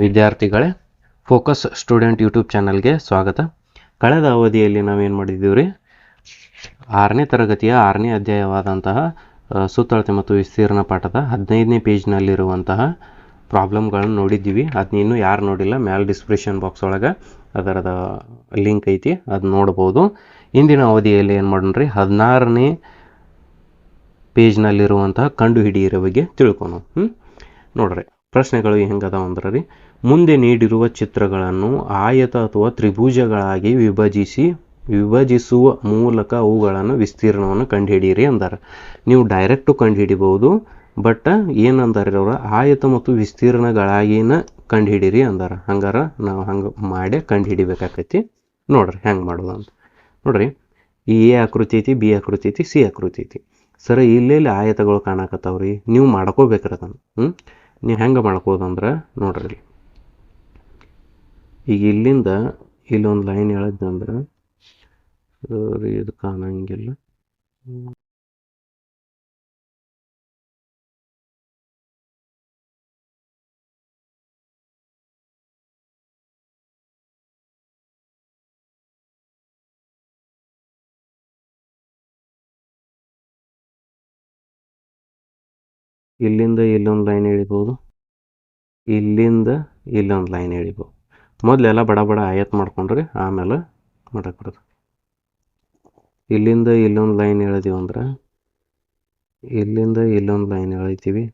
ವಿದ್ಯಾರ್ಥಿಗಳೇ focus student YouTube ಚಾನಲ್ಗೆ ಸ್ವಾಗತ. ಕಳೆದ ಅವಧಿಯಲ್ಲಿ ನಾವೇನು ಮಾಡಿದ್ದೀವಿ ರೀ ಆರನೇ ತರಗತಿಯ ಆರನೇ ಅಧ್ಯಾಯವಾದಂತಹ ಸುತ್ತಳತೆ ಮತ್ತು ವಿಸ್ತೀರ್ಣ ಪಾಠದ ಹದಿನೈದನೇ ಪೇಜ್ನಲ್ಲಿರುವಂತಹ ಪ್ರಾಬ್ಲಮ್ಗಳನ್ನು ನೋಡಿದ್ದೀವಿ. ಅದನ್ನ ಇನ್ನೂ ಯಾರು ನೋಡಿಲ್ಲ, ಮ್ಯಾಲ್ ಡಿಸ್ಕ್ರಿಪ್ಷನ್ ಬಾಕ್ಸ್ ಒಳಗೆ ಅದರದ ಲಿಂಕ್ ಐತಿ, ಅದು ನೋಡ್ಬೋದು. ಇಂದಿನ ಅವಧಿಯಲ್ಲಿ ಏನು ಮಾಡೋಣ್ರಿ? ಹದಿನಾರನೇ ಪೇಜ್ನಲ್ಲಿರುವಂತಹ ಕಂಡು ಹಿಡಿಯಿರೋ ಬಗ್ಗೆ ತಿಳ್ಕೊನು ಹ್ಞೂ ನೋಡ್ರಿ, ಪ್ರಶ್ನೆಗಳು ಹೆಂಗದಾವ ಅಂದ್ರೆ ರೀ ಮುಂದೆ ನೀಡಿರುವ ಚಿತ್ರಗಳನ್ನು ಆಯತ ಅಥವಾ ತ್ರಿಭುಜಗಳಾಗಿ ವಿಭಜಿಸಿ, ವಿಭಜಿಸುವ ಮೂಲಕ ಅವುಗಳನ್ನು ವಿಸ್ತೀರ್ಣವನ್ನು ಕಂಡುಹಿಡಿಯಿರಿ ಅಂದಾರ ನೀವು ಡೈರೆಕ್ಟು ಕಂಡುಹಿಡಿಬಹುದು ಬಟ್ ಏನಂದಾರೆ ಅವ್ರ? ಆಯತ ಮತ್ತು ವಿಸ್ತೀರ್ಣಗಳಾಗಿನ ಕಂಡುಹಿಡೀರಿ ಅಂದಾರ. ಹಂಗಾರ ನಾವು ಹಂಗೆ ಮಾಡಿ ಕಂಡುಹಿಡಿಬೇಕಾಕೈತಿ. ನೋಡ್ರಿ ಹೆಂಗೆ ಮಾಡೋದು ಅಂತ ನೋಡ್ರಿ ಈ ಎ ಆಕೃತಿ ಐತಿ ಬಿ ಆಕೃತಿ ಐತಿ ಸಿ ಆಕೃತಿ ಐತಿ ಸರ, ಇಲ್ಲೆಲ್ಲಿ ಆಯತಗಳು ಕಾಣಕತ್ತಾವ್ರಿ? ನೀವು ಮಾಡ್ಕೋಬೇಕ್ರಿ ಅದನ್ನು. ಹ್ಞೂ ನೀವು ಹೆಂಗೆ ಮಾಡ್ಕೋದಂದ್ರೆ? ನೋಡ್ರಿ. ಈಗ ಇಲ್ಲಿಂದ ಇಲ್ಲೊಂದು ಲೈನ್ ಹೇಳಿದ್ನಂದ್ರೆ ಇದು ಕಾಣಂಗಿಲ್ಲ. ಇಲ್ಲಿಂದ ಇಲ್ಲೊಂದು ಲೈನ್ ಎಳಿಬೋದು ಇಲ್ಲಿಂದ ಇಲ್ಲೊಂದು ಲೈನ್ ಎಳಿಬೋದು ಮೊದಲೆಲ್ಲ ಬಡ ಬಡ ಆಯತ್ ಮಾಡ್ಕೊಂಡ್ರಿ ಆಮೇಲೆ ಮಾಡಕ್ಕೆ ಬರೋದು ಇಲ್ಲಿಂದ ಇಲ್ಲೊಂದು ಲೈನ್ ಎಳೆದೀವಿ ಅಂದ್ರೆ, ಇಲ್ಲಿಂದ ಇಲ್ಲೊಂದು ಲೈನ್ ಎಳಿತೀವಿ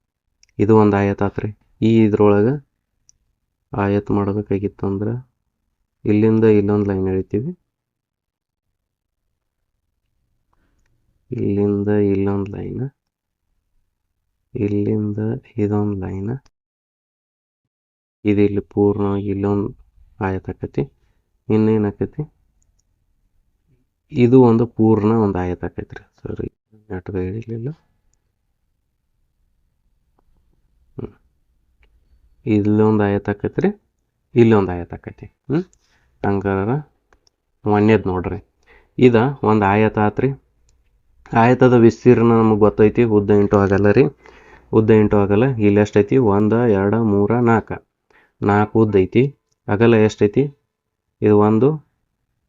ಇದು ಒಂದು ಆಯತ್ ಆತ್ರಿ. ಈ ಇದ್ರೊಳಗೆ ಆಯತ್ ಮಾಡಬೇಕಾಗಿತ್ತು ಅಂದ್ರೆ, ಇಲ್ಲಿಂದ ಇಲ್ಲೊಂದು ಲೈನ್ ಎಳಿತೀವಿ ಇಲ್ಲಿಂದ ಇಲ್ಲೊಂದು ಲೈನ್, ಇಲ್ಲಿಂದ ಇದೊಂದು ಲೈನ್, ಇದು ಇಲ್ಲಿ ಪೂರ್ಣವಾಗಿ ಇಲ್ಲೊಂದು ಆಕತಿ ಇನ್ನೇನು ಆಕೈತಿ ಇದು ಒಂದು ಪೂರ್ಣ ಒಂದು ಆಯತ ಆಕೈತಿ ರೀ ಸರಿ ನೆಟ್ಗೆ ಹಿಡಿಲಿಲ್ಲ ಇಲ್ಲೊಂದು ಆಯತ ಆಕೈತಿ ರೀ ಇಲ್ಲೊಂದು ಆಯತ ಆಕೈತಿ ಹ್ಞೂ ಹಂಗಾರ ಒಂದೇದು ನೋಡ್ರಿ. ಇದು ಒಂದು ಆಯತ ಆತ್ರಿ ಆಯತದ ವಿಸ್ತೀರ್ಣ ನಮಗೆ ಗೊತ್ತೈತಿ, ಉದ್ದ ಇಂಟು ಆಗಲ್ಲ ರೀ. ಉದ್ದ ಇಂಟು ಆಗಲ್ಲ, ಇಲ್ಲಿ ಎಷ್ಟೈತಿ? ಒಂದು, ಎರಡು, ಮೂರು, ನಾಲ್ಕು. ನಾಲ್ಕು ಉದ್ದ ಐತಿ. ಅಗಲ ಎಷ್ಟೈತಿ? ಇದು ಒಂದು,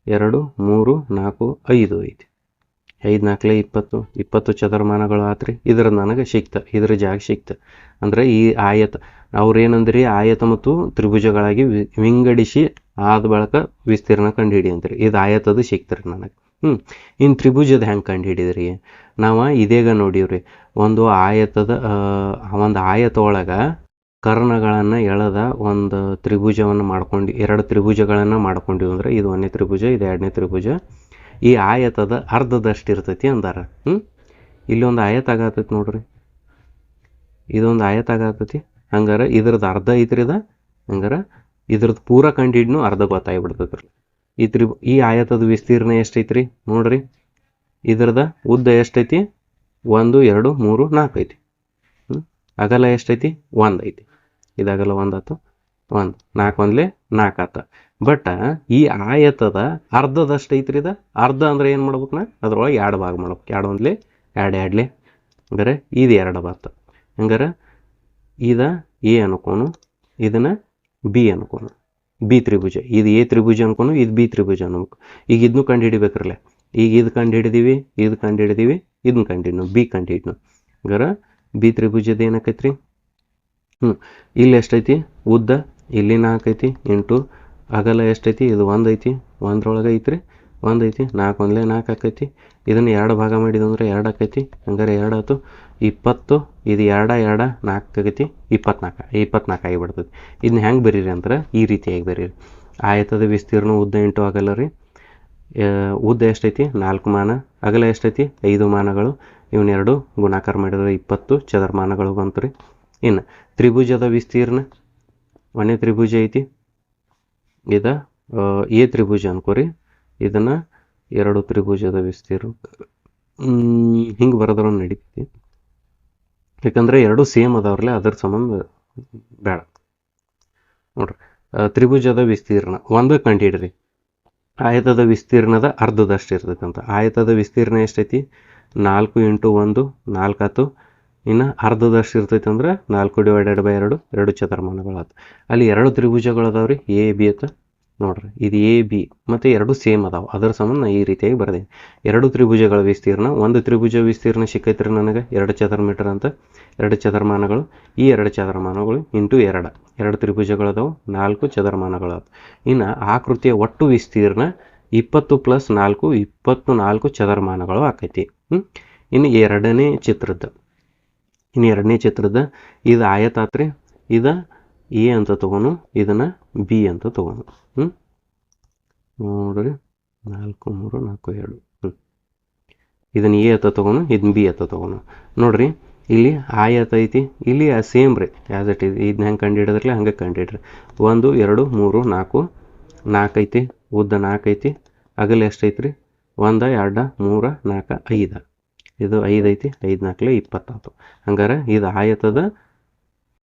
ಎರಡು, ಮೂರು, ನಾಲ್ಕು, ಐದು ಐತಿ. ಐದು ನಾಲ್ಕಲೆ ಇಪ್ಪತ್ತು ಇಪ್ಪತ್ತು ಚದರಮಾನಗಳು ಆತ್ರಿ. ಇದ್ರ ನನಗೆ ಸಿಕ್ತ ಇದ್ರ ಜಾಗ ಸಿಕ್ತ ಅಂದ್ರೆ ಈ ಆಯತ, ಅವ್ರೇನಂದ್ರಿ? ಆಯತ ಮತ್ತು ತ್ರಿಭುಜಗಳಾಗಿ ವಿಂಗಡಿಸಿ ಆದ ಬಳಕ ವಿಸ್ತೀರ್ಣ ಕಂಡುಹಿಡಿ ಹಿಡಿಯಂತ್ರಿ ಇದು ಆಯತದ ಸಿಕ್ತರಿ ನನಗೆ. ಹ್ಞೂ ಇನ್ನು ತ್ರಿಭುಜದ ಹೆಂಗೆ ಕಂಡುಹಿಡಿದ್ರಿ? ನಾವು ಇದೇಗ ನೋಡೀವ್ರಿ. ಒಂದು ಆಯತದ ಒಂದು ಆಯತ ಒಳಗೆ ಕರ್ಣಗಳನ್ನು ಎಳೆದ ಒಂದು ತ್ರಿಭುಜವನ್ನು ಮಾಡ್ಕೊಂಡು, ಎರಡು ತ್ರಿಭುಜಗಳನ್ನು ಮಾಡ್ಕೊಂಡಿವಿ ಅಂದ್ರೆ ಇದು ಒಂದನೇ ತ್ರಿಭುಜ, ಇದು ಎರಡನೇ ತ್ರಿಭುಜ. ಈ ಆಯತದ ಅರ್ಧದಷ್ಟು ಇರ್ತೈತಿ ಅಂದಾರ. ಹ್ಞೂ ಇಲ್ಲೊಂದು ಆಯತ ಆಗತೈತಿ ನೋಡ್ರಿ. ಇದೊಂದು ಆಯತ ಆಗತ್ತೈತಿ ಹಂಗಾರ ಇದ್ರದ್ದು ಅರ್ಧ ಐತ್ರಿ ಇದ ಹಂಗಾರ ಇದ್ರದ್ದು ಪೂರ ಕಂಡಿಡ್ನು ಅರ್ಧ ಗೊತ್ತಾಗ್ಬಿಡ್ತೈತ್ರಿ. ಈ ತ್ರಿ ಈ ಆಯತದ ವಿಸ್ತೀರ್ಣ ಎಷ್ಟೈತ್ರಿ ನೋಡ್ರಿ. ಇದ್ರದ ಉದ್ದ ಎಷ್ಟೈತಿ? ಒಂದು, ಎರಡು, ಮೂರು, ನಾಲ್ಕು ಐತಿ. ಅಗಲ ಎಷ್ಟೈತಿ? ಒಂದು ಐತಿ. ಇದಾಗಲ ಒಂದು ಆತು ಒಂದು. ನಾಲ್ಕು ಒಂದ್ಲಿ ನಾಲ್ಕು ಆತ. ಬಟ್ ಈ ಆಯತದ ಅರ್ಧದಷ್ಟು ಐತ್ರಿ ಇದು? ಅರ್ಧ ಅಂದ್ರೆ ಏನು ಮಾಡ್ಬೇಕು ನಾ? ಅದ್ರೊಳಗೆ ಎರಡು ಭಾಗ ಮಾಡ್ಬೇಕು. ಎರಡು ಒಂದ್ಲಿ, ಎರಡು ಎರಡ್ಲಿ. ಹಂಗಾರೆ ಇದು ಎರಡು ಬರ್ತ ಹಂಗಾರೆ ಇದ ಎ ಅನ್ಕೋನು ಇದನ್ನ ಬಿ ಅನ್ಕೋನು ಬಿ ತ್ರಿಭುಜ. ಇದು ಎ ತ್ರಿಭುಜ ಅನ್ಕೋನು ಇದು ಬಿ ತ್ರಿಭುಜ ಅನ್ಬೇಕು. ಈಗ ಇದನ್ನು ಕಂಡು ಹಿಡಿಬೇಕ್ರಲ್ಲ ಈಗ ಇದು ಕಂಡು ಹಿಡಿದೀವಿ ಇದು ಕಂಡು ಹಿಡಿದೀವಿ ಇದನ್ನ ಕಂಡು ಹಿಡಿದ್ನು ಬಿ ಕಂಡು ಹಿಡಿದ್ನು ಹಂಗಾರೆ ಬಿ ತ್ರಿಭುಜದ ಏನಾಕೈತ್ರಿ? ಹ್ಞೂ ಇಲ್ಲಿ ಎಷ್ಟೈತಿ? ಉದ್ದ, ಇಲ್ಲಿ ನಾಲ್ಕು ಐತಿ, ಎಂಟು. ಅಗಲ ಎಷ್ಟೈತಿ? ಇದು ಒಂದು ಐತಿ. ಒಂದ್ರೊಳಗೆ ಐತ್ರಿ. ಒಂದು ಐತಿ. ನಾಲ್ಕು ಒಂದ್ಲೆ ನಾಲ್ಕು ಆಕೈತಿ. ಇದನ್ನು ಎರಡು ಭಾಗ ಮಾಡಿದಂದ್ರೆ ಎರಡು ಆಕೈತಿ. ಹಂಗಾರೆ ಎರಡು ಆಯ್ತು ಇಪ್ಪತ್ತು, ಇದು ಎರಡ ಎರಡ, ನಾಲ್ಕು ಆಗೈತಿ ಇಪ್ಪತ್ನಾಲ್ಕು. ಇಪ್ಪತ್ನಾಲ್ಕು ಆಗಿಬಿಡ್ತದೆ ಇದನ್ನ ಹೆಂಗೆ ಬರೀರಿ ಅಂದ್ರೆ ಈ ರೀತಿಯಾಗಿ ಬರೀರಿ? ಆಯತದ ವಿಸ್ತೀರ್ಣ ಉದ್ದ ಇಂಟು ಅಗಲ ರೀ. ಉದ್ದ ಎಷ್ಟೈತಿ? ನಾಲ್ಕು ಮಾನ. ಅಗಲ ಎಷ್ಟೈತಿ? ಐದು ಮಾನಗಳು. ಇವನ್ನೆರಡು ಗುಣಾಕಾರ ಮಾಡಿದ್ರೆ ಇಪ್ಪತ್ತು. ಚದರಮಾನಗಳು ಬಂತು ರೀ. ಇನ್ನು ತ್ರಿಭುಜದ ವಿಸ್ತೀರ್ಣ. ಮನೆ ತ್ರಿಭುಜ ಐತಿ. ಇದ ಎ ತ್ರಿಭುಜ ಅನ್ಕೋರಿ. ಇದನ್ನ ಎರಡು ತ್ರಿಭುಜದ ವಿಸ್ತೀರ್ಣ. ಹಿಂಗೆ ಬರೋದ್ರ ನಡೀತೈತಿ. ಯಾಕಂದ್ರೆ ಎರಡು ಸೇಮ್ ಅದಾವ್ರಲ್ಲ, ಅದ್ರ ಸಂಬಂಧ ಬೇಡ. ನೋಡ್ರಿ ತ್ರಿಭುಜದ ವಿಸ್ತೀರ್ಣ. ಒಂದು ಕಂಡಿಡ್ರಿ. ಆಯತದ ವಿಸ್ತೀರ್ಣದ ಅರ್ಧದಷ್ಟು ಇರ್ತೈತೆ ಅಂತ ಆಯತದ ವಿಸ್ತೀರ್ಣ ಎಷ್ಟೈತಿ? ನಾಲ್ಕು ಇಂಟು ಒಂದು ನಾಲ್ಕಾತು ಇನ್ನು ಅರ್ಧದಷ್ಟು ಇರ್ತೈತೆ ಅಂದ್ರೆ ನಾಲ್ಕು ಡಿವೈಡೆಡ್ ಬೈ ಎರಡು ಎರಡು ಚದರಮಾನಗಳು ಆತು ಅಲ್ಲಿ ಎರಡು ತ್ರಿಭುಜಗಳು ಅದಾವ ರೀ, ಎ, ಬಿ ಅಂತ ನೋಡ್ರಿ. ಇದು ಎ, ಬಿ ಮತ್ತು ಎರಡು ಸೇಮ್ ಅದಾವೆ. ಅದರ ಸಂಬಂಧ ಈ ರೀತಿಯಾಗಿ ಬರೆದೆ ಎರಡು ತ್ರಿಭುಜಗಳ ವಿಸ್ತೀರ್ಣ, ಒಂದು ತ್ರಿಭುಜ ವಿಸ್ತೀರ್ಣ ಸಿಕ್ಕೈತ್ರಿ ನನಗೆ, ಎರಡು ಚದರ ಮೀಟರ್ ಅಂತ. ಎರಡು ಚದರಮಾನಗಳು ಈ ಎರಡು ಚದರಮಾನಗಳು ಇಂಟು ಎರಡು. ಎರಡು ತ್ರಿಭುಜಗಳದಾವು ನಾಲ್ಕು ಚದರಮಾನಗಳು ಇನ್ನು ಆಕೃತಿಯ ಒಟ್ಟು ವಿಸ್ತೀರ್ಣ ಇಪ್ಪತ್ತು ಪ್ಲಸ್ ನಾಲ್ಕು, ಇಪ್ಪತ್ತು ನಾಲ್ಕು ಚದರಮಾನಗಳು ಆಕೈತಿ. ಹ್ಞೂ ಇನ್ನು ಎರಡನೇ ಚಿತ್ರದ ಇನ್ನು ಎರಡನೇ ಚಿತ್ರದ ಇದು ಆಯತಾತ್ರಿ, ಇದು ಎ ಅಂತ ತೊಗೊಂಡು ಇದನ್ನು ಬಿ ಅಂತ ತೊಗೊಂಡು ಹ್ಞೂ ನೋಡ್ರಿ, ನಾಲ್ಕು, ಮೂರು, ನಾಲ್ಕು, ಎರಡು. ಹ್ಞೂ ಇದನ್ನು ಎ ಅಂತ ತೊಗೊಂಡು ಇದನ್ನ ಬಿ ಅಂತ ತೊಗೊಂಡು ನೋಡ್ರಿ, ಇಲ್ಲಿ ಆಯತ ಐತಿ, ಇಲ್ಲಿ ಸೇಮ್ ರೀ ಯಾಸ್ ಇಟ್ ಇದು ಇದನ್ನ ಹೆಂಗೆ ಕಂಡು ಹಂಗೆ ಕಂಡು ಹಿಡ್ರಿ ಒಂದು, ಎರಡು, ಮೂರು, ನಾಲ್ಕು ನಾಲ್ಕು ಐತಿ, ಉದ್ದ ನಾಲ್ಕು ಐತಿ, ಅಗಲ ಎಷ್ಟು ಐತ್ರಿ? ಒಂದು, ಎರಡು, ಮೂರು, ನಾಲ್ಕು, ಐದು. ಇದು ಐದು ಐತಿ, ಐದು ನಾಲ್ಕಲೆ ಇಪ್ಪತ್ತಾತು. ಹಂಗಾರೆ ಇದು ಆಯತದ,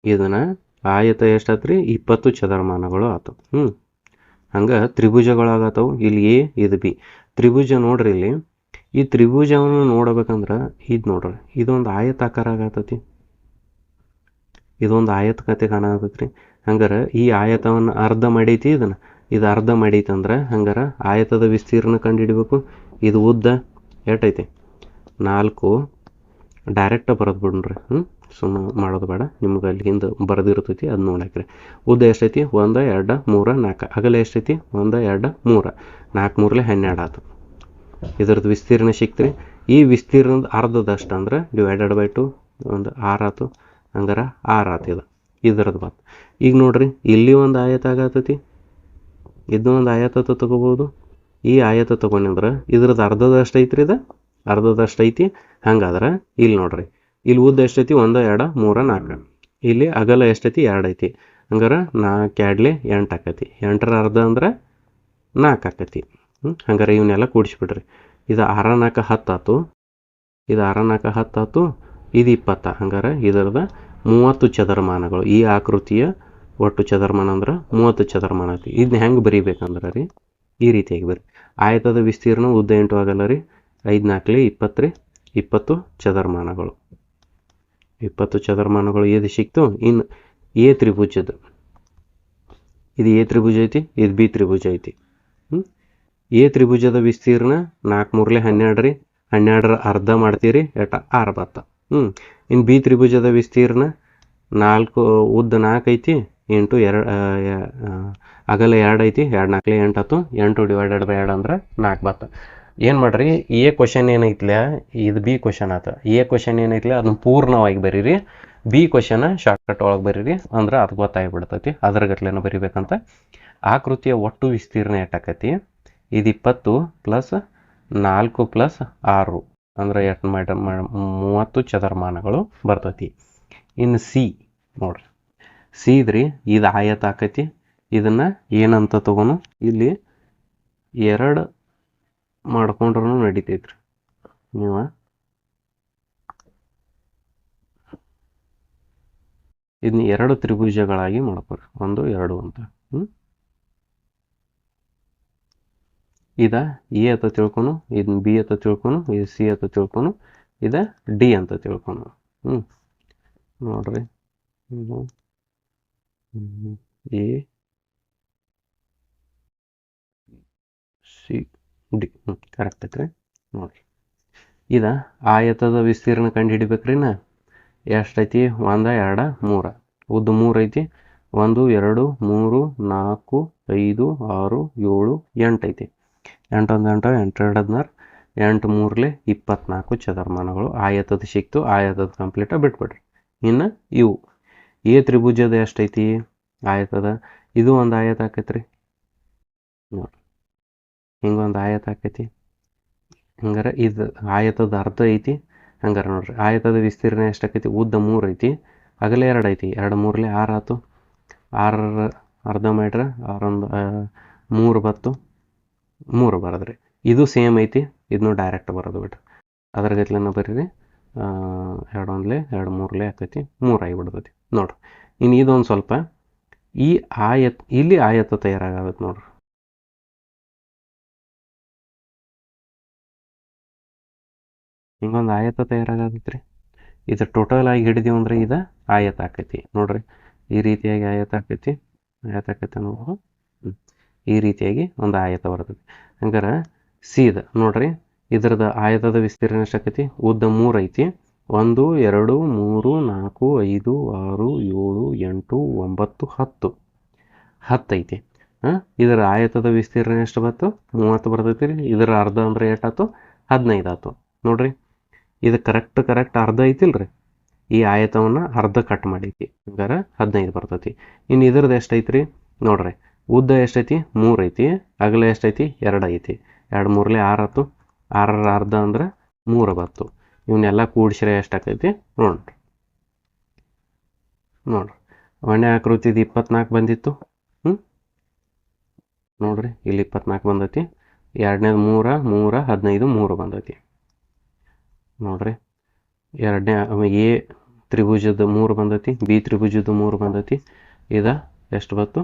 ಇದನ್ನ ಆಯತ ಎಷ್ಟಾತ್ರಿ? ಇಪ್ಪತ್ತು ಚದರಮಾನಗಳು ಆತು. ಹ್ಞೂ ಹಂಗೆ ತ್ರಿಭುಜಗಳಾಗತ್ತವು ಇಲ್ಲಿ ಎ, ಇದು ಬಿ. ತ್ರಿಭುಜ ನೋಡ್ರಿ ಇಲ್ಲಿ. ಈ ತ್ರಿಭುಜವನ್ನು ನೋಡಬೇಕಂದ್ರೆ ಇದು ನೋಡ್ರಿ. ಇದೊಂದು ಆಯತಾಕಾರ ಆಗತ್ತತಿ ಇದೊಂದು ಆಯತ ಕತೆ ಕಾಣತೈತ್ರಿ ಹಂಗಾರೆ ಈ ಆಯತವನ್ನು ಅರ್ಧ ಮಾಡೈತಿ ಇದನ್ನು. ಇದು ಅರ್ಧ ಮಾಡೈತಿ ಅಂದ್ರೆ ಹಂಗಾರೆ ಆಯತದ ವಿಸ್ತೀರ್ಣ ಕಂಡುಹಿಡಬೇಕು ಇದು ಉದ್ದ ಎಷ್ಟೈತಿ ನಾಲ್ಕು. ಡೈರೆಕ್ಟ್ ಬರೋದು ಬಿಡ್ರಿ. ಹ್ಞೂ ಸುಮ್ಮನೆ ಮಾಡೋದು ಬೇಡ. ನಿಮ್ಗೆ ಅಲ್ಲಿ ಹಿಂದೆ ಬರೆದಿರ್ತೈತಿ ಅದು ನೋಡಾಕ್ರಿ ಉದ್ದ ಎಷ್ಟೈತಿ? ಒಂದು, ಎರಡು, ಮೂರು, ನಾಲ್ಕು. ಅಗಲ ಎಷ್ಟೈತಿ? ಒಂದು, ಎರಡು, ಮೂರು. ನಾಲ್ಕು, ಮೂರಲೆ ಹನ್ನೆರಡು ಆತು. ಇದ್ರದ್ದು ವಿಸ್ತೀರ್ಣ ಸಿಕ್ತ್ರಿ. ಈ ವಿಸ್ತೀರ್ಣದ ಅರ್ಧದಷ್ಟು ಅಂದ್ರೆ ಡಿವೈಡೆಡ್ ಬೈ ಟು ಒಂದು ಆರು ಆತು, ಹಂಗಾರ ಆರು ಆತು ಇದು. ಇದ್ರದ್ದು ಬಂತು ಈಗ ನೋಡ್ರಿ, ಇಲ್ಲಿ ಒಂದು ಆಯತ ಆಗತ್ತೈತಿ ಇದನ್ನೊಂದು ಆಯತ ತಗೋಬೋದು. ಈ ಆಯತ ತಗೊಂಡ್ರೆ ಇದ್ರದ್ದು ಅರ್ಧದಷ್ಟು ಐತ್ರಿ ಇದು? ಅರ್ಧದಷ್ಟು ಐತಿ, ಹಂಗಾದ್ರೆ ಇಲ್ಲಿ ನೋಡ್ರಿ. ಇಲ್ಲಿ ಉದ್ದ ಎಷ್ಟೈತಿ? ಒಂದು, ಎರಡು, ಮೂರ, ನಾಲ್ಕು. ಇಲ್ಲಿ ಅಗಲ ಎಷ್ಟೈತಿ? ಎರಡು ಐತಿ. ಹಂಗಾರೆ ನಾಲ್ಕು ಎರಡ್ಲೆ ಎಂಟು ಆಕತಿ. ಎಂಟರ ಅರ್ಧ ಅಂದ್ರೆ ನಾಲ್ಕು ಆಕತಿ. ಹಂಗಾರೆ ಇವನ್ನೆಲ್ಲ ಕೂಡಿಸ್ಬಿಡ್ರಿ. ಇದು ಆರ, ನಾಲ್ಕು ಹತ್ತಾತು ಇದು ಆರ, ನಾಲ್ಕು ಹತ್ತಾತು ಇದು ಇಪ್ಪತ್ತ ಹಂಗಾರೆ ಇದರದ ಮೂವತ್ತು ಚದರಮಾನಗಳು. ಈ ಆಕೃತಿಯ ಒಟ್ಟು ಚದರಮಾನ ಅಂದ್ರೆ ಮೂವತ್ತು ಚದರಮಾನ ಐತಿ ಇದನ್ನ ಹೆಂಗೆ ಬರಿಬೇಕಂದ್ರೆ ರೀ? ಈ ರೀತಿಯಾಗಿ ಬರಿ. ಆಯತದ ವಿಸ್ತೀರ್ಣ ಉದ್ದ ಎಂಟು ಆಗಲ್ಲ ರೀ. ಐದು ನಾಲ್ಕಲಿ ಇಪ್ಪತ್ತು ರೀ. ಇಪ್ಪತ್ತು ಚದರಮಾನಗಳು. ಇಪ್ಪತ್ತು ಚದರಮಾನಗಳು ಏದು ಸಿಕ್ತು? ಇನ್ನು ಎ ತ್ರಿಭುಜದ ಇದು ಎ ತ್ರಿಭುಜ ಐತಿ, ಇದು ಬಿ ತ್ರಿಭುಜ ಐತಿ. ಹ್ಞೂ ಎ ತ್ರಿಭುಜದ ವಿಸ್ತೀರ್ಣ ನಾಲ್ಕು ಮೂರಲೆ ಹನ್ನೆರಡು ರೀ. ಹನ್ನೆರಡರ ಅರ್ಧ ಮಾಡ್ತೀರಿ, ಎಟ ಆರು ಬತ್ತ ಹ್ಞೂ ಇನ್ನು ಬಿ ತ್ರಿಭುಜದ ವಿಸ್ತೀರ್ಣ ನಾಲ್ಕು, ಉದ್ದ ನಾಲ್ಕು ಐತಿ, ಎಂಟು ಎರಡು ಅಗಲ ಎರಡು ಐತಿ, ಎರಡು ನಾಲ್ಕಲೆ ಎಂಟು ಆತು ಎಂಟು ಡಿವೈಡೆಡ್ ಬೈ ಎರಡು ಅಂದ್ರೆ ನಾಲ್ಕು ಬತ್ತ. ಏನು ಮಾಡಿರಿ? ಎ ಕ್ವಶನ್ ಏನೈತ್ಲ? ಇದು ಬಿ ಕ್ವಶನ್ ಆತ. ಎ ಕ್ವಶನ್ ಏನೈತ್ಲ? ಅದನ್ನ ಪೂರ್ಣವಾಗಿ ಬರೀರಿ. ಬಿ ಕ್ವಶನ್ ಶಾರ್ಟ್ಕಟ್ ಒಳಗೆ ಬರೀರಿ. ಅಂದ್ರೆ ಅದು ಗೊತ್ತಾಗ್ಬಿಡ್ತೈತಿ. ಅದ್ರ ಗಟ್ಲೆನ ಬರಿಬೇಕಂತ ಆಕೃತಿಯ ಒಟ್ಟು ವಿಸ್ತೀರ್ಣ ಎಟ್ಟಾಕತಿ ಇದು ಇಪ್ಪತ್ತು ಪ್ಲಸ್ ನಾಲ್ಕು ಪ್ಲಸ್ ಆರು. ಅಂದ್ರೆ ಎಷ್ಟು ಮಾಡ ಮೂವತ್ತು ಚದರಮಾನಗಳು ಬರ್ತೈತಿ. ಇನ್ನು ಸಿ ನೋಡ್ರಿ. ಸಿ ಇದ್ರಿ. ಇದು ಆಯತ ಆಕೈತಿ ಇದನ್ನು ಏನಂತ ತಗೋನು? ಇಲ್ಲಿ ಎರಡು ಮಾಡ್ಕೊಂಡ್ರೂ ನಡಿತೈತ್ರಿ. ನೀವು? ಇದನ್ನ ಎರಡು ತ್ರಿಭುಜಗಳಾಗಿ ಮಾಡ್ಕೊರಿ. ಒಂದು, ಎರಡು ಅಂತ. ಹ್ಞೂ ಇದ ಎ ಅಂತ ತಿಳ್ಕೊನು ಇದನ್ನ ಬಿ ಅಂತ ತಿಳ್ಕೊನು, ಇದು ಸಿ ಅಂತ ತಿಳ್ಕೊನು, ಇದ ಡಿ ಅಂತ ತಿಳ್ಕೊನು. ಹ್ಞೂ ನೋಡ್ರಿ. A, C. ಡಿ ಹ್ಞೂ ಕರೆಕ್ಟ್ ಐತ್ರಿ. ನೋಡಿರಿ. ಇದು ಆಯತದ ವಿಸ್ತೀರ್ಣ ಕಂಡು ಹಿಡಿಬೇಕ್ರಿ ನಾ? ಎಷ್ಟೈತಿ? ಒಂದು, ಎರಡು, ಮೂರು. ಉದ್ದ ಮೂರು ಐತಿ. ಒಂದು, ಎರಡು, ಮೂರು, ನಾಲ್ಕು, ಐದು, ಆರು, ಏಳು, ಎಂಟು ಐತಿ. ಎಂಟು ಒಂದು ಎಂಟು ಎರಡು ಹದಿನಾರು, ಎಂಟು ಮೂರಲೆ ಇಪ್ಪತ್ನಾಲ್ಕು ಚದರ್ಮಾನಗಳು. ಆಯತದ ಸಿಕ್ತು ಆಯತದ ಕಂಪ್ಲೀಟಾಗಿ ಬಿಟ್ಬಿಡ್ರಿ. ಇನ್ನು ಇವು. ಎ ತ್ರಿಭುಜದ ಎಷ್ಟೈತಿ? ಆಯತದ. ಇದು ಒಂದು ಆಯತ ಆಕೈತ್ರಿ. ನೋಡ್ರಿ. ಹಿಂಗೊಂದು ಆಯತ ಆಕೈತಿ. ಹಂಗಾರೆ ಇದು ಆಯತದ ಅರ್ಧ ಐತಿ. ಹಂಗಾರೆ ನೋಡ್ರಿ ಆಯತದ ವಿಸ್ತೀರ್ಣ ಎಷ್ಟಾಕೈತಿ ಉದ್ದ ಮೂರು ಐತಿ. ಅಗಲ ಎರಡು ಐತಿ. ಎರಡು ಮೂರಲೆ ಆರು ಆತು. ಆರರ ಅರ್ಧ ಮೀಟ್ರ್, ಆರೊಂದು ಮೂರು ಬತ್ತು. ಮೂರು ಬರೋದ್ರಿ. ಇದು ಸೇಮ್ ಐತಿ. ಇದನ್ನು ಡೈರೆಕ್ಟ್ ಬರೋದು ಬಿಡ್ರಿ. ಅದ್ರ ಗತ್ಲೆನ ಬರೀರಿ. ಎರಡು ಒಂದ್ಲೆ, ಎರಡು ಮೂರಲೆ ಆಕೈತಿ. ಮೂರು ಆಗಿಬಿಡ್ತೈತಿ. ನೋಡ್ರಿ. ಇನ್ನು ಇದೊಂದು ಸ್ವಲ್ಪ ಈ ಆಯತ್, ಇಲ್ಲಿ ಆಯತ ತಯಾರಾಗತ್ತೆ ನೋಡ್ರಿ. ಹಿಂಗೊಂದು ಆಯತ ತಯಾರಾಗತ್ತೈತ್ರಿ ಇದು ಟೋಟಲ್ ಆಗಿ ಹಿಡಿದೀವಿ ಅಂದ್ರೆ ಇದು ಆಯತ ಆಕೈತಿ. ನೋಡ್ರಿ, ಈ ರೀತಿಯಾಗಿ ಆಯತ ಆಕೈತಿ. ಆಯತ ಆಕೈತಿ ನೋಡು ಈ ರೀತಿಯಾಗಿ ಒಂದು ಆಯತ ಬರ್ತೈತಿ ಹಂಗಾರೆ ಸೀದ, ನೋಡ್ರಿ, ಇದರದ ಆಯತದ ವಿಸ್ತೀರ್ಣ ಎಷ್ಟಾಕೈತಿ ಉದ್ದ ಮೂರು ಐತಿ. ಒಂದು, ಎರಡು, ಮೂರು, ನಾಲ್ಕು, ಐದು, ಆರು, ಏಳು, ಎಂಟು, ಒಂಬತ್ತು, ಹತ್ತು. ಹತ್ತು ಐತಿ. ಹಾಂ, ಇದರ ಆಯತದ ವಿಸ್ತೀರ್ಣ ಎಷ್ಟು ಬಂತು? ಮೂವತ್ತು ಬರ್ತೈತಿ ರೀ. ಇದರ ಅರ್ಧ ಅಂದ್ರೆ ಎಷ್ಟಾಯ್ತು ಹದಿನೈದು ಆಯ್ತು ನೋಡ್ರಿ ಇದು ಕರೆಕ್ಟ್ ಕರೆಕ್ಟ್ ಅರ್ಧ ಐತಿಲ್ರಿ? ಈ ಆಯತವನ್ನು ಅರ್ಧ ಕಟ್ ಮಾಡೈತಿ. ಹಂಗಾರೆ ಹದಿನೈದು ಬರ್ತೈತಿ. ಇನ್ನು ಇದ್ರದ್ದು ಎಷ್ಟೈತಿ ರೀ ನೋಡ್ರಿ, ಉದ್ದ ಎಷ್ಟೈತಿ? ಮೂರು ಐತಿ. ಅಗಲ ಎಷ್ಟೈತಿ? ಎರಡು ಐತಿ. ಎರಡು ಮೂರಲೆ ಆರು ಆಯ್ತು ಆರರ ಅರ್ಧ ಅಂದ್ರೆ ಮೂರು ಬತ್ತು ಇವನ್ನೆಲ್ಲ ಕೂಡಿಸ್ರೆ ಎಷ್ಟಾಕೈತಿ? ನೋಡ್ರಿ. ನೋಡ್ರಿ. ಮನೆ ಆಕೃತಿದು ಇಪ್ಪತ್ನಾಲ್ಕು ಬಂದಿತ್ತು. ಹ್ಞೂ ನೋಡ್ರಿ, ಇಲ್ಲಿ ಇಪ್ಪತ್ನಾಲ್ಕು ಬಂದೈತಿ. ಎರಡನೇದು ಮೂರ ಮೂರ, ಹದಿನೈದು, ಮೂರು ಬಂದೈತಿ. ನೋಡ್ರಿ. ಎರಡನೇ ಎ ತ್ರಿಭುಜದ ಮೂರು ಬಂದೈತಿ, ಬಿ ತ್ರಿಭುಜದ ಮೂರು ಬಂದೈತಿ, ಇದ ಎಷ್ಟು ಬತ್ತು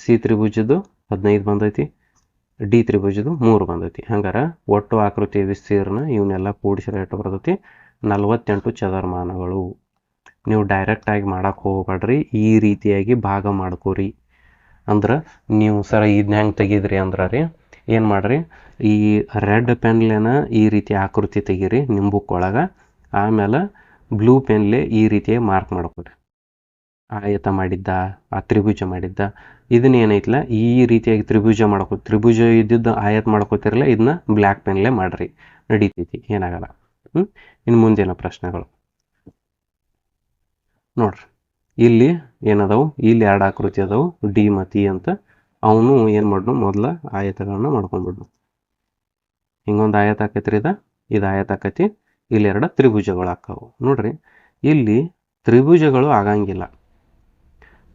ಸಿ ತ್ರಿಭುಜದ್ದು ಹದಿನೈದು ಬಂದೈತಿ, ಡಿ ತ್ರಿಭುಜದ್ದು ಮೂರು ಬಂದೈತಿ. ಹಂಗಾರ ಒಟ್ಟು ಆಕೃತಿ ವಿಸ್ತೀರ್ಣ ಇವನ್ನೆಲ್ಲ ಕೂಡಿಸಿದ ಎಷ್ಟು ಬರ್ತೈತಿ? ನಲವತ್ತೆಂಟು ಚದರಮಾನಗಳು. ನೀವು ಡೈರೆಕ್ಟಾಗಿ ಮಾಡಕ್ಕೆ ಹೋಗ್ಬೇಡ್ರಿ, ಈ ರೀತಿಯಾಗಿ ಭಾಗ ಮಾಡ್ಕೋರಿ. ಅಂದ್ರೆ ನೀವು ಸರ ಇದನ್ನ ಹೆಂಗೆ ತೆಗಿದ್ರಿ ಅಂದ್ರೆ ರೀ ಏನು ಮಾಡ್ರಿ? ಈ ರೆಡ್ ಪೆನ್ಲೇನ ಈ ರೀತಿ ಆಕೃತಿ ತೆಗೀರಿ ನಿಮ್ಮ ಬುಕ್ ಒಳಗೆ. ಆಮೇಲೆ ಬ್ಲೂ ಪೆನ್ಲೆ ಈ ರೀತಿ ಮಾರ್ಕ್ ಮಾಡ್ಕೊಡ್ರಿ. ಆಯತ ಮಾಡಿದ್ದ, ಆ ತ್ರಿಭುಜ ಮಾಡಿದ್ದ. ಇದನ್ನ ಏನೈತಲ್ಲ ಈ ರೀತಿಯಾಗಿ ತ್ರಿಭುಜ ಮಾಡ್ಕೊ, ತ್ರಿಭುಜ ಇದ್ದಿದ್ದು ಆಯತ ಮಾಡ್ಕೋತಿರಲ್ಲ, ಇದನ್ನ ಬ್ಲ್ಯಾಕ್ ಪೆನ್ಲೆ ಮಾಡ್ರಿ. ನಡೀತೈತಿ, ಏನಾಗಲ್ಲ. ಹ್ಞೂ ಇನ್ನು ಮುಂದಿನ ಪ್ರಶ್ನೆಗಳು. ನೋಡ್ರಿ, ಇಲ್ಲಿ ಏನದಾವು ಇಲ್ಲಿ ಎರಡು ಆಕೃತಿ ಅದಾವು, ಡಿ ಮತ್ತು ಇ ಅಂತ. ಅವನು ಏನು ಮಾಡ್ನು? ಮೊದಲ ಆಯತಗಳನ್ನ ಮಾಡ್ಕೊಂಡ್ಬಿಡ್ನು. ಹಿಂಗೊಂದು ಆಯತ ಆಕೈತ್ರಿ ಇದು? ಇದು ಆಯತ ಆಕೈತಿ. ಇಲ್ಲಿ ಎರಡು ತ್ರಿಭುಜಗಳು ಹಾಕವು ನೋಡ್ರಿ, ಇಲ್ಲಿ ತ್ರಿಭುಜಗಳು ಆಗಂಗಿಲ್ಲ.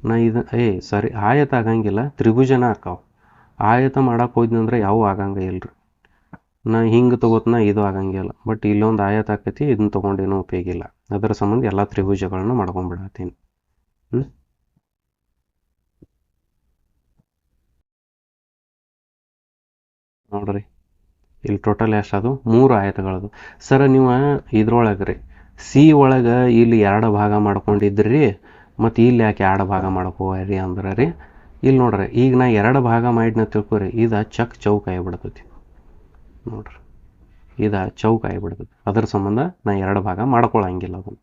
ನಾ ಇದು, ಏ, ಸಾರಿ, ಆಯತ ಆಗಂಗಿಲ್ಲ, ತ್ರಿಭುಜನ ಆಕಾವು ಆಯತ ಮಾಡಕ್ಕೆ ಹೋದ್ನಂದ್ರೆ ಯಾವ ಆಗಂಗ ಇಲ್ರಿ. ನಾ ಹಿಂಗೆ ತಗೋತ್ನ ಇದು ಆಗಂಗಿಲ್ಲ ಬಟ್ ಇಲ್ಲೊಂದು ಆಯತ ಆಕೈತಿ ಇದನ್ನ ತೊಗೊಂಡೇನೂ ಉಪಯೋಗಿಲ್ಲ ಅದರ ಸಂಬಂಧ ಎಲ್ಲ ತ್ರಿಭುಜಗಳನ್ನ ಮಾಡ್ಕೊಂಡ್ಬಿಡತ್ತೀನಿ. ಹ್ಞೂ ನೋಡ್ರಿ. ಇಲ್ಲಿ ಟೋಟಲ್ ಎಷ್ಟದು ಮೂರು ಆಯತಗಳದು. ಸರ, ನೀವು ಇದ್ರೊಳಗೆ ರೀ. ಸಿ ಒಳಗೆ ಇಲ್ಲಿ ಎರಡು ಭಾಗ ಮಾಡ್ಕೊಂಡಿದ್ರಿ, ಮತ್ತು ಇಲ್ಲಿ ಯಾಕೆ ಎರಡು ಭಾಗ ಮಾಡ್ಕೋರಿ ಅಂದ್ರೆ ರೀ. ಇಲ್ಲಿ ನೋಡ್ರಿ, ಈಗ ನಾ ಎರಡು ಭಾಗ ಮಾಡಿನ ತಿಳ್ಕೊರಿ, ಇದು ಚಕ್ ಚೌಕ ಆಗಿಬಿಡ್ತೈತಿ. ನೋಡ್ರಿ, ಇದು ಚೌಕ ಆಗಿಬಿಡ್ತೈತಿ. ಅದ್ರ ಸಂಬಂಧ ನಾ ಎರಡು ಭಾಗ ಮಾಡ್ಕೊಳಂಗಿಲ್ಲ ಅದನ್ನು.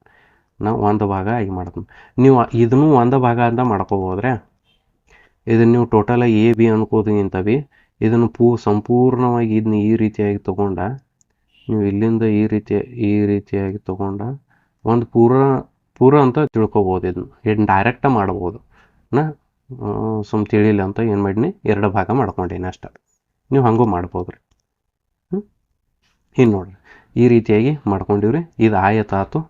ನಾ ಒಂದು ಭಾಗ ಆಗಿ ಮಾಡ್ತೀನಿ. ನೀವು ಇದನ್ನು ಒಂದು ಭಾಗ ಅಂತ ಮಾಡ್ಕೋಬೋದ್ರೆ. ಇದನ್ನು ನೀವು ಟೋಟಲ್ ಎ ಬಿ ಅನ್ಕೋದಿಂತ ಬಿ ಇದನ್ನು ಪೂ, ಸಂಪೂರ್ಣವಾಗಿ ಇದನ್ನ ಈ ರೀತಿಯಾಗಿ ತಗೊಂಡ, ನೀವು ಇಲ್ಲಿಂದ ಈ ರೀತಿ, ಈ ರೀತಿಯಾಗಿ ತಗೊಂಡ ಒಂದು ಪೂರ ಪೂರ ಅಂತ ತಿಳ್ಕೊಬೋದು ಇದನ್ನ. ಇದನ್ನ ಡೈರೆಕ್ಟ ಮಾಡ್ಬೋದು. ನಾ ಸುಮ್ ತಿಳಿಲ್ಲ ಅಂತ ಏನು ಮಾಡಿನಿ? ಎರಡು ಭಾಗ ಮಾಡ್ಕೊಂಡೇನಿ ಅಷ್ಟ. ನೀವು ಹಂಗೂ ಮಾಡ್ಬೋದು ರೀ ಹ್ಞೂ ಇನ್ನು ನೋಡ್ರಿ. ಈ ರೀತಿಯಾಗಿ ಮಾಡ್ಕೊಂಡಿವ್ರಿ. ಇದು ಆಯತ ಆತು.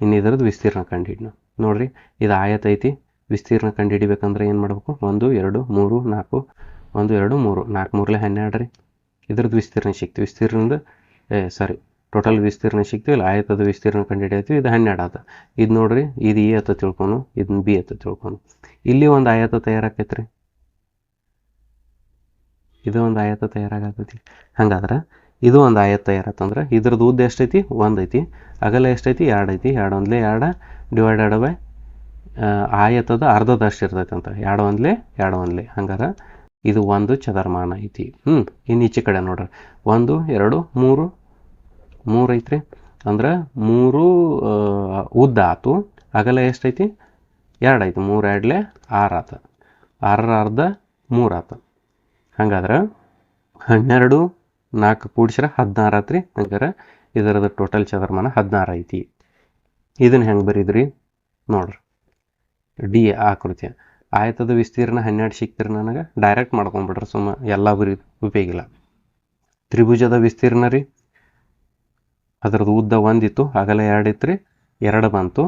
ಇನ್ನು ಇದರದ್ದು ವಿಸ್ತೀರ್ಣ ಕಂಡುಹಿಡ್ನು ನೋಡ್ರಿ, ಇದು ಆಯತ ಐತಿ. ವಿಸ್ತೀರ್ಣ ಕಂಡುಹಿಡಿಬೇಕಂದ್ರೆ ಏನು ಮಾಡಬೇಕು? ಒಂದು, ಎರಡು, ಮೂರು, ನಾಲ್ಕು ಒಂದು, ಎರಡು, ಮೂರು, ನಾಲ್ಕು ಮೂರಲೆ ಹನ್ನೆರಡು ರೀ. ಇದ್ರದ್ದು ವಿಸ್ತೀರ್ಣ ಶಕ್ತಿ, ವಿಸ್ತೀರ್ಣದ, ಏ ಸಾರಿ ಟೋಟಲ್ ವಿಸ್ತೀರ್ಣ ಸಿಕ್ತಿಲ್ಲ ಆಯತದ ವಿಸ್ತೀರ್ಣ ಕಂಡುಹಿಡಿಯತ್ವಿ, ಇದು ಹನ್ನೆರಡು ಆತ. ಇದು ನೋಡ್ರಿ, ಇದು ಎ ಅಂತ ತಿಳ್ಕೊನು ಇದನ್ನ ಬಿ ಅಂತ ತಿಳ್ಕೊನು. ಇಲ್ಲಿ ಒಂದು ಆಯತ ರೀ ಇದು ಒಂದು ಆಯತ ತಯಾರಾಗತೈತಿ. ಹಂಗಾದ್ರೆ, ಇದು ಒಂದು ಆಯತ ತಯಾರಾತಂದ್ರೆ, ಇದ್ರದ್ದು ಉದ್ದ ಎಷ್ಟೈತಿ? ಒಂದು ಐತಿ ಅಗಲ ಎಷ್ಟೈತಿ? ಎರಡು ಐತಿ ಎರಡು ಒಂದ್ಲೆ ಎರಡು ಡಿವೈಡೆಡ್ ಬೈ ಆಯತದ ಅರ್ಧದಷ್ಟು ಇರ್ತೈತೆ ಅಂತ ಎರಡು ಒಂದ್ಲೆ ಎರಡು ಒಂದ್ಲೆ. ಹಂಗಾರೆ ಇದು ಒಂದು ಚದರ್ಮಾನ ಐತಿ. ಹ್ಞೂ ಇನ್ನು ಈಚೆ ಕಡೆ ನೋಡ್ರಿ. ಒಂದು, ಎರಡು, ಮೂರು ಮೂರು ಐತ್ರಿ. ಅಂದ್ರೆ ಮೂರು ಉದ್ದ ಆತು. ಅಗಲ ಎಷ್ಟೈತಿ ಎರಡು ಐತಿ. ಮೂರು ಎರಡಲೆ ಆರು ಆತ. ಆರರ ಅರ್ಧ ಮೂರು ಆತ. ಹಂಗಾದ್ರೆ ಹನ್ನೆರಡು, ನಾಲ್ಕು ಕೂಡಿಸ್ರೆ ಹದಿನಾರು ಆತ್ರಿ. ಹಂಗಾರೆ ಇದರದ್ದು ಟೋಟಲ್ ಚದರ್ಮಾನ ಹದಿನಾರು ಐತಿ. ಇದನ್ನ ಹೆಂಗೆ ಬರೀದ್ರಿ? ನೋಡ್ರಿ. ಡಿ ಆಕೃತಿ ಆಯತದ ವಿಸ್ತೀರ್ಣ ಹನ್ನೆರಡು ಸಿಕ್ತಿರಿ ನನಗೆ ಡೈರೆಕ್ಟ್ ಮಾಡ್ಕೊಂಡ್ಬಿಡ್ರಿ ಸುಮ್ಮ ಎಲ್ಲ ಬರೀ ಉಪಯೋಗಿಲ್ಲ ತ್ರಿಭುಜದ ವಿಸ್ತೀರ್ಣ ರೀ, ಅದರದ್ದು ಉದ್ದ ಒಂದಿತ್ತು, ಅಗಲ ಎರಡು ಇತ್ತು ರೀ, ಎರಡು ಬಂತು.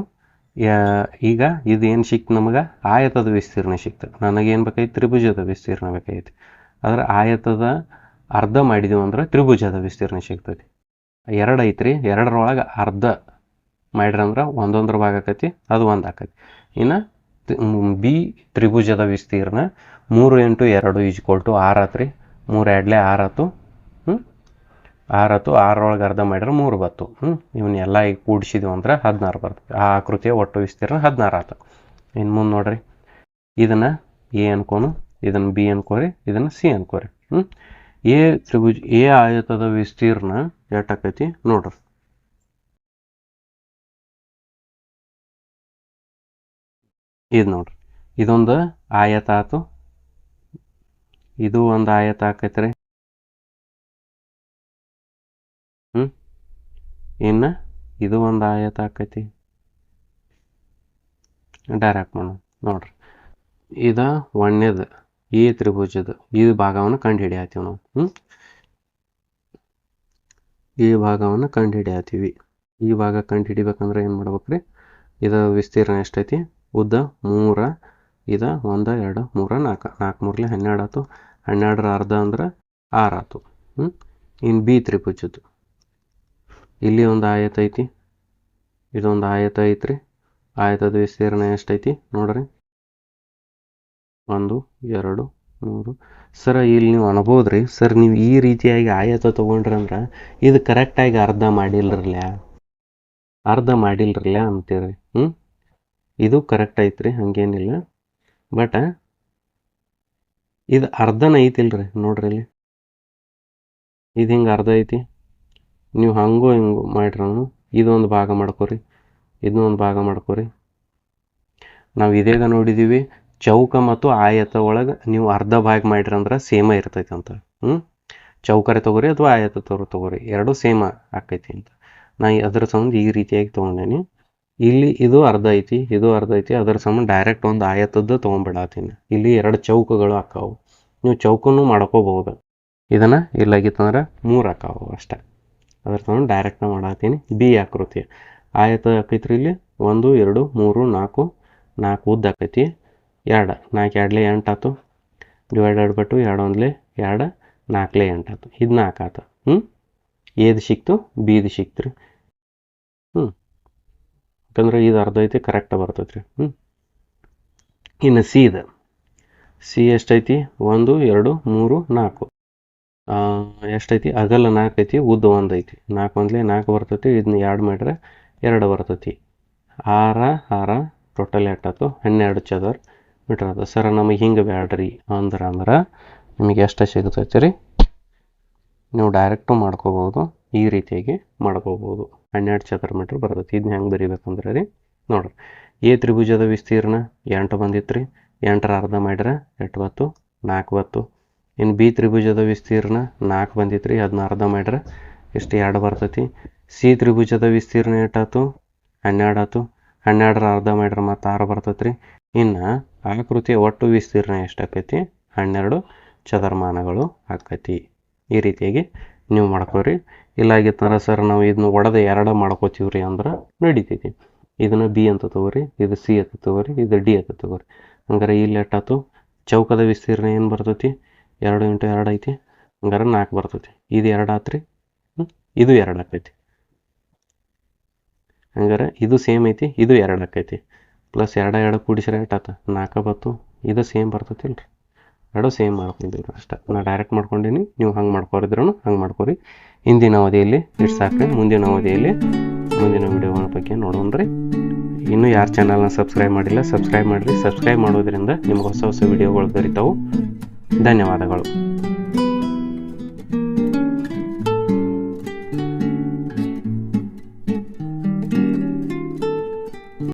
ಈಗ ಇದು ಏನು ಸಿಕ್ತು ನಮಗೆ? ಆಯತದ ವಿಸ್ತೀರ್ಣ ಸಿಕ್ತು ನನಗೇನು ಬೇಕಾಯ್ತು? ತ್ರಿಭುಜದ ವಿಸ್ತೀರ್ಣ ಬೇಕಾಯ್ತು. ಆದ್ರೆ ಆಯತದ ಅರ್ಧ ಮಾಡಿದೀವಿ ಅಂದ್ರೆ ತ್ರಿಭುಜದ ವಿಸ್ತೀರ್ಣ ಸಿಗ್ತೈತಿ ಎರಡು ಐತ್ರಿ, ಎರಡರೊಳಗೆ ಅರ್ಧ ಮಾಡ್ರಂದ್ರೆ ಒಂದೊಂದ್ರ ಭಾಗ ಆಕತಿ, ಅದು ಒಂದು ಆಕತಿ. ಇನ್ನು ಬಿ ತ್ರಿಭುಜದ ವಿಸ್ತೀರ್ಣ ಮೂರು ಇಂಟು ಎರಡು ಈಜ್ಕೊಲ್ ಟು ಆರು ಆತ್ರಿ ಮೂರು ಎರಡ್ಲೆ ಆರು ಆತು ಹ್ಞೂ ಹತ್ತು, ಆರೊಳಗೆ ಅರ್ಧ ಮಾಡಿದ್ರೆ ಮೂರು ಬತ್ತು ಹ್ಞೂ ಇವನ್ನೆಲ್ಲ ಈಗ ಕೂಡಿಸಿದ್ವು ಅಂದ್ರೆ ಹದಿನಾರು ಬರ್ತದೆ. ಆ ಆಕೃತಿಯ ಒಟ್ಟು ವಿಸ್ತೀರ್ಣ ಹದಿನಾರು ಆತು. ಇನ್ನು ಮುಂದೆ ನೋಡ್ರಿ. ಇದನ್ನು ಎ ಅನ್ಕೋನು, ಇದನ್ನು ಬಿ ಅನ್ಕೋರಿ, ಇದನ್ನು ಸಿ ಅನ್ಕೋರಿ ಹ್ಞೂ ಎ ತ್ರಿಭುಜ, ಎ ಆಯತದ ವಿಸ್ತೀರ್ಣ ಎಷ್ಟಾಕೈತಿ ನೋಡ್ರಿ. ಇದು ನೋಡ್ರಿ. ಇದೊಂದು ಆಯತ ಆತು ಇದು ಒಂದು ಆಯತ ಆಕೈತ್ರಿ. ಹ್ಞೂ ಇನ್ನು ಇದು ಒಂದು ಆಯತ ಆಕೈತಿ. ಡೈರೆಕ್ಟ್ ಮಾಡೋಣ. ನೋಡ್ರಿ. ಇದು ಒಣ್ಣೆದು ಈ ತ್ರಿಭುಜದ, ಈ ಭಾಗವನ್ನು ಕಂಡು ಹಿಡಿಯತ್ತೀವಿ ನಾವು. ಹ್ಞೂ ಈ ಭಾಗವನ್ನು ಕಂಡು ಹಿಡಿಯತ್ತೀವಿ ಈ ಭಾಗ ಕಂಡು ಹಿಡಿಬೇಕಂದ್ರೆ ಏನು ಮಾಡ್ಬೇಕ್ರಿ? ಇದು ವಿಸ್ತೀರ್ಣ ಎಷ್ಟೈತಿ? ಉದ್ದ ಮೂರ, ಇದ, ಒಂದು, ಎರಡು, ಮೂರ ನಾಲ್ಕು ನಾಲ್ಕು ಮೂರಲೆ ಹನ್ನೆರಡು ಆಯ್ತು ಹನ್ನೆರಡರ ಅರ್ಧ ಅಂದ್ರೆ ಆರು ಆಯ್ತು ಹ್ಞೂ ಇನ್ನು ಬಿ ತ್ರಿಭುಜದ್ದು. ಇಲ್ಲಿ ಒಂದು ಆಯತ ಐತಿ. ಇದೊಂದು ಆಯತ ಐತ್ರಿ. ಆಯತದ ವಿಸ್ತೀರ್ಣ ಎಷ್ಟೈತಿ ನೋಡ್ರಿ? ಒಂದು, ಎರಡು, ಮೂರು. ಸರ್, ಇಲ್ಲಿ ನೀವು ಅನ್ಬೋದ್ರಿ. ಸರ್, ನೀವು ಈ ರೀತಿಯಾಗಿ ಆಯತ ತೊಗೊಂಡ್ರಿ ಅಂದ್ರೆ ಇದು ಕರೆಕ್ಟಾಗಿ ಅರ್ಧ ಮಾಡಿಲ್ರಲ್ಲ ಅರ್ಧ ಮಾಡಿಲ್ರಲ್ಲ ಅಂತೀರಿ. ಹ್ಞೂ ಇದು ಕರೆಕ್ಟ್ ಐತ್ರಿ, ಹಂಗೇನಿಲ್ಲ. ಬಟ್ ಇದು ಅರ್ಧನ ಐತಿಲ್ರಿ, ನೋಡ್ರಿ ಇಲ್ಲಿ. ಇದು ಹಿಂಗೆ ಅರ್ಧ ಐತಿ. ನೀವು ಹಂಗೂ ಹಿಂಗೂ ಮಾಡಿರೋನು ಇದೊಂದು ಭಾಗ ಮಾಡ್ಕೊರಿ. ಇದನ್ನೊಂದು ಭಾಗ ಮಾಡ್ಕೊರಿ. ನಾವು ಇದೇಗ ನೋಡಿದ್ದೀವಿ ಚೌಕ ಮತ್ತು ಆಯತ ಒಳಗೆ ನೀವು ಅರ್ಧ ಭಾಗ ಮಾಡಿರಿ ಅಂದ್ರೆ ಸೇಮ ಇರ್ತೈತೆ ಅಂತ. ಹ್ಞೂ ಚೌಕರೆ ತೊಗೋರಿ ಅಥವಾ ಆಯತ ತಗೋ ತೊಗೋರಿ. ಎರಡೂ ಸೇಮ ಆಕೈತಿ ಅಂತ. ನಾ ಅದ್ರ ಸಂಬಂಧ ಈ ರೀತಿಯಾಗಿ ತೊಗೊಂಡೇನಿ. ಇಲ್ಲಿ ಇದು ಅರ್ಧ ಐತಿ, ಇದು ಅರ್ಧ ಐತಿ, ಅದರ ಸಂಬಂಧ ಡೈರೆಕ್ಟ್ ಒಂದು ಆಯತದ್ದು ತೊಗೊಂಡ್ಬಿಡತ್ತೀನಿ ಇಲ್ಲಿ ಎರಡು ಚೌಕಗಳು ಹಾಕಾವು ನೀವು ಚೌಕನ್ನು ಮಾಡ್ಕೋಬಹುದು. ಇದನ್ನು ಇಲ್ಲಾಗಿತ್ತಂದ್ರೆ ಮೂರು ಆಕಾವು ಅಷ್ಟೇ. ಅದ್ರ ಸಂಬಂಧ ಡೈರೆಕ್ಟ್ ಮಾಡತ್ತೀನಿ ಬಿ ಆಕೃತಿ. ಆಯತ ಹಾಕೈತ್ರಿ ಇಲ್ಲಿ? ಒಂದು, ಎರಡು, ಮೂರು, ನಾಲ್ಕು ನಾಲ್ಕು ಉದ್ದ ಹಾಕೈತಿ. ಎರಡು. ನಾಲ್ಕು ಎರಡ್ಲೆ ಎಂಟು ಆತು. ಡಿವೈಡೆಡ್ ಬಿಟ್ಟು ಎರಡು ಒಂದ್ಲೆ ಎರಡು, ನಾಲ್ಕಲೆ ಎಂಟು ಆಯ್ತು ಇದು ನಾಲ್ಕು ಆತು. ಹ್ಞೂ ಏದು ಸಿಕ್ತು, ಬಿದು ಸಿಕ್ತು ರೀ ಹ್ಞೂ ಯಾಕಂದ್ರೆ ಇದು ಅರ್ಧ ಐತಿ ಕರೆಕ್ಟ್ ಬರ್ತೈತೆ ರೀ ಹ್ಞೂ ಇನ್ನು ಸಿ ಇದೆ. ಸಿ ಎಷ್ಟೈತಿ? ಒಂದು, ಎರಡು, ಮೂರು, ನಾಲ್ಕು. ಎಷ್ಟೈತಿ? ಅಗಲ ನಾಲ್ಕು ಐತಿ, ಉದ್ದ ಒಂದು ಐತಿ. ನಾಲ್ಕು ಒಂದ್ಲೇ ನಾಲ್ಕು ಬರ್ತೈತಿ, ಇದನ್ನ ಎರಡು ಮಾಡ್ರೆ ಎರಡು ಬರ್ತೈತಿ. ಆರ ಆರ ಟೋಟಲ್ ಎಷ್ಟಾಯ್ತು ಹನ್ನೆರಡು ಚದರ್ ಮೀಟ್ರ್ ಆಯ್ತು ಸರ, ನಮಗೆ ಹಿಂಗೆ ಬ್ಯಾಡ್ರಿ ಅಂದ್ರೆ ಅಂದ್ರೆ ನಿಮಗೆ ಎಷ್ಟು ಸಿಗ್ತೈತೆ ರೀ? ನೀವು ಡೈರೆಕ್ಟು ಮಾಡ್ಕೋಬೋದು. ಈ ರೀತಿಯಾಗಿ ಮಾಡ್ಕೋಬೋದು. ಹನ್ನೆರಡು ಚದರ ಮೀಟ್ರ್ ಬರ್ತೈತಿ. ಇದನ್ನ ಹೆಂಗೆ ಬರಿಬೇಕಂದ್ರೆ ರೀ, ನೋಡ್ರಿ. ಎ ತ್ರಿಭುಜದ ವಿಸ್ತೀರ್ಣ ಎಂಟು ಬಂದಿತ್ತು ರೀ ಎಂಟರ ಅರ್ಧ ಮಾಡ್ರೆ ಎಟ್ಬತ್ತು ಬತ್ತು, ನಾಲ್ಕು ಇನ್ನು ಬಿ ತ್ರಿಭುಜದ ವಿಸ್ತೀರ್ಣ ನಾಲ್ಕು ಬಂದಿತ್ತು ರೀ ಅದನ್ನ ಅರ್ಧ ಮಾಡ್ರೆ ಎಷ್ಟು ಎರಡು ಬರ್ತೈತಿ. ಸಿ ತ್ರಿಭುಜದ ವಿಸ್ತೀರ್ಣ ಎಷ್ಟಾಯ್ತು ಹನ್ನೆರಡು ಆಯ್ತು. ಹನ್ನೆರಡರ ಅರ್ಧ ಮಾಡ್ರೆ ಮತ್ತು ಆರು ಬರ್ತೈತಿ ರೀ ಇನ್ನು ಆಕೃತಿಯ ಒಟ್ಟು ವಿಸ್ತೀರ್ಣ ಎಷ್ಟಾಕೈತಿ ಹನ್ನೆರಡು ಚದರಮಾನಗಳು ಆಕೈತಿ. ಈ ರೀತಿಯಾಗಿ ನೀವು ಮಾಡ್ಕೋರಿ ಇಲ್ಲಾಗಿತ್ತಂದ್ರೆ ಸರ್ ನಾವು ಇದನ್ನ ಒಡೆದು ಎರಡು ಮಾಡ್ಕೋತೀವಿ ರೀ ಅಂದ್ರೆ ನಡಿತೈತಿ. ಇದನ್ನು ಬಿ ಅಂತ ತಗೋರಿ, ಇದು ಸಿ ಅಂತ ತಗೋರಿ, ಇದು ಡಿ ಅಂತ ತಗೋರಿ. ಹಂಗಾರೆ ಇಲ್ಲಿ ಎಟ್ಟಾತು ಚೌಕದ ವಿಸ್ತೀರ್ಣ ಏನು ಬರ್ತೈತಿ? ಎರಡು ಇಂಟು ಎರಡು ಐತಿ. ಹಂಗಾರೆ ನಾಲ್ಕು ಬರ್ತೈತಿ. ಇದು ಎರಡು ಆತ್ರಿ. ಇದು ಎರಡು ಆಕೈತಿ. ಹಂಗಾರೆ ಇದು ಸೇಮ್ ಐತಿ, ಇದು ಎರಡು ಆಕೈತಿ. ಪ್ಲಸ್ ಎರಡು ಎರಡು ಕೂಡಿಸಿರ ಎಟ್ಟಾತ ನಾಲ್ಕು ಬತ್ತು. ಇದು ಸೇಮ್ ಬರ್ತೈತಿ ರೀ ಎರಡು ಸೇಮ್ ಮಾಡ್ಕೊಂಡಿದ್ರು ಅಷ್ಟೇ. ನಾನು ಡೈರೆಕ್ಟ್ ಮಾಡ್ಕೊಂಡೀನಿ, ನೀವು ಹಂಗೆ ಮಾಡ್ಕೊರಿದ್ರು ಹಂಗೆ ಮಾಡ್ಕೊರಿ. ಹಿಂದಿನ ಅವಧಿಯಲ್ಲಿ ಇಷ್ಟು ಸಾಕ್ರಿ? ಮುಂದಿನ ಅವಧಿಯಲ್ಲಿ ಮುಂದಿನ ವಿಡಿಯೋಗಳ ಬಗ್ಗೆ ನೋಡೋಣ ರೀ ಇನ್ನೂ ಯಾರು ಚಾನಲ್ನ ಸಬ್ಸ್ಕ್ರೈಬ್ ಮಾಡಿಲ್ಲ ಸಬ್ಸ್ಕ್ರೈಬ್ ಮಾಡಿರಿ. ಸಬ್ಸ್ಕ್ರೈಬ್ ಮಾಡೋದ್ರಿಂದ ನಿಮ್ಗೆ ಹೊಸ ಹೊಸ ವಿಡಿಯೋಗಳು ದೊರೀತಾವೆ. ಧನ್ಯವಾದಗಳು.